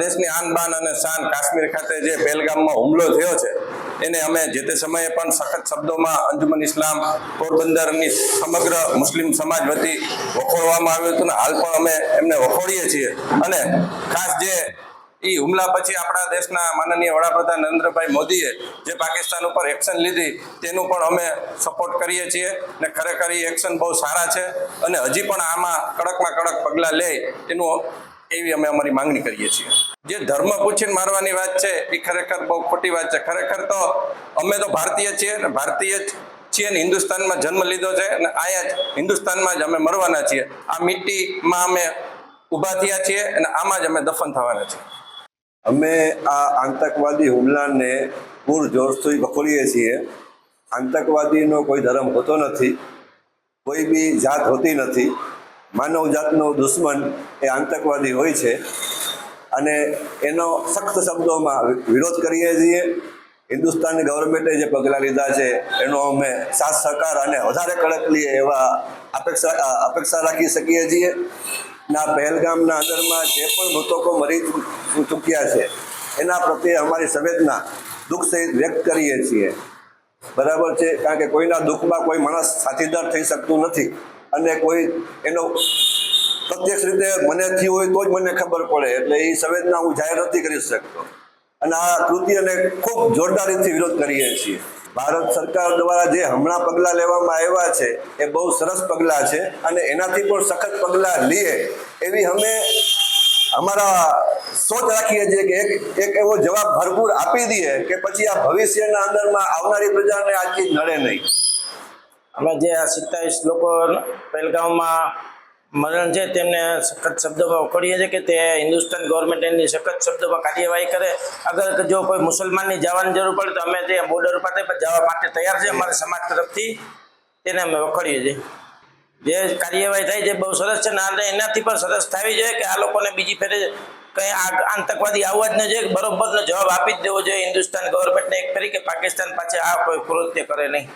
દેશની આન બાન અને શાન કાશ્મીર ખાતે જે પહેલગામમાં હુમલો થયો છે, એને અમે જે તે સમયે પણ સખત શબ્દોમાં અંજુમન ઇસ્લામ પોરબંદરની સમગ્ર મુસ્લિમ સમાજ વતી વખોડવામાં આવ્યું હતું ને હાલ પણ અમે એમને વખોડીએ છીએ. અને ખાસ જે એ હુમલા પછી આપણા દેશના માનનીય વડાપ્રધાન નરેન્દ્રભાઈ મોદીએ જે પાકિસ્તાન ઉપર એક્શન લીધી, તેનું પણ અમે સપોર્ટ કરીએ છીએ ને ખરેખર એ એક્શન બહુ સારા છે. અને હજી પણ આમાં કડકમાં કડક પગલાં લે, એનું એવી અમે અમારી માંગણી કરીએ છીએ. જે ધર્મ પૂછીને મારવાની વાત છે, એ ખરેખર બહુ ખોટી વાત છે. ખરેખર તો અમે તો ભારતીય છીએ અને ભારતીય જ છીએ ને હિન્દુસ્તાનમાં જન્મ લીધો છે અને આયા જ હિન્દુસ્તાનમાં જ અમે મરવાના છીએ. આ મિટ્ટીમાં અમે ઊભા થયા છીએ અને આમાં જ અમે દફન થવાના છીએ. અમે આ આતંકવાદી હુમલાને પૂરજોશથી વખોડીએ છીએ. આતંકવાદીનો કોઈ ધર્મ હોતો નથી. કોઈ બી જાત હોતી નથી. માનવ જાતનો દુશ્મન એ આતંકવાદી હોય છે. અને એનો સખ્ત શબ્દોમાં વિરોધ કરીએ છીએ. હિન્દુસ્તાનની ગવર્મેન્ટે જે પગલાં લીધા છે, એનો અમે સાથ, સહકાર અને વધારે કડક લઈએ એવા અપેક્ષા અપેક્ષા રાખી શકીએ છીએ. ના, પહેલગામના અંદરમાં જે પણ મૃતકો મરી ચૂક્યા છે, એના પ્રત્યે અમારી સંવેદના, દુઃખ સહિત વ્યક્ત કરીએ છીએ. બરાબર છે? કારણ કે કોઈના દુઃખમાં કોઈ માણસ સાથીદાર થઈ શકતું નથી. અને કોઈ એનો પ્રત્યક્ષ રીતે મને થયું હોય તો જ મને ખબર પડે. એટલે એ સંવેદના હું જાહેર નથી કરી શકતો. અને આ કૃત્યને ખૂબ જોરદાર રીતે વિરોધ કરીએ છીએ. ભારત સરકાર દ્વારા જે હમણાં પગલાં લેવામાં આવ્યા છે, એ બહુ સરસ પગલાં છે અને એનાથી પણ સખત પગલાં લઈએ એવી અમે અમારા સોચ રાખીએ છીએ કે એક એક એવો જવાબ ભરપૂર આપી દઈએ કે પછી આ ભવિષ્યના અંદરમાં આવનારી પ્રજાને આ ચીજ નડે નહીં. અમે જે આ સિત્તાવીસ લોકો પહેલગામમાં મરણ છે, તેમને સખત શબ્દોમાં ઉકળીએ છીએ કે તે હિન્દુસ્તાન ગવર્મેન્ટ એની સખત શબ્દોમાં કાર્યવાહી કરે. અગર જો કોઈ મુસલમાનની જવાની જરૂર પડે તો અમે તે બોર્ડર પાસે પણ જવા માટે તૈયાર છે, અમારા સમાજ તરફથી તેને અમે વખોડીએ છીએ. જે કાર્યવાહી થાય છે બહુ સરસ છે ને હાલ એનાથી પણ સરસ થવી જોઈએ કે આ લોકોને બીજી ફેરે કંઈ આતંકવાદી આવવા જ ન જોઈએ બરોબરનો જવાબ આપી જ દેવો જોઈએ. હિન્દુસ્તાન ગવર્મેન્ટને એક ફરી કે પાકિસ્તાન પાસે આ કોઈ કૃત્ય કરે નહીં.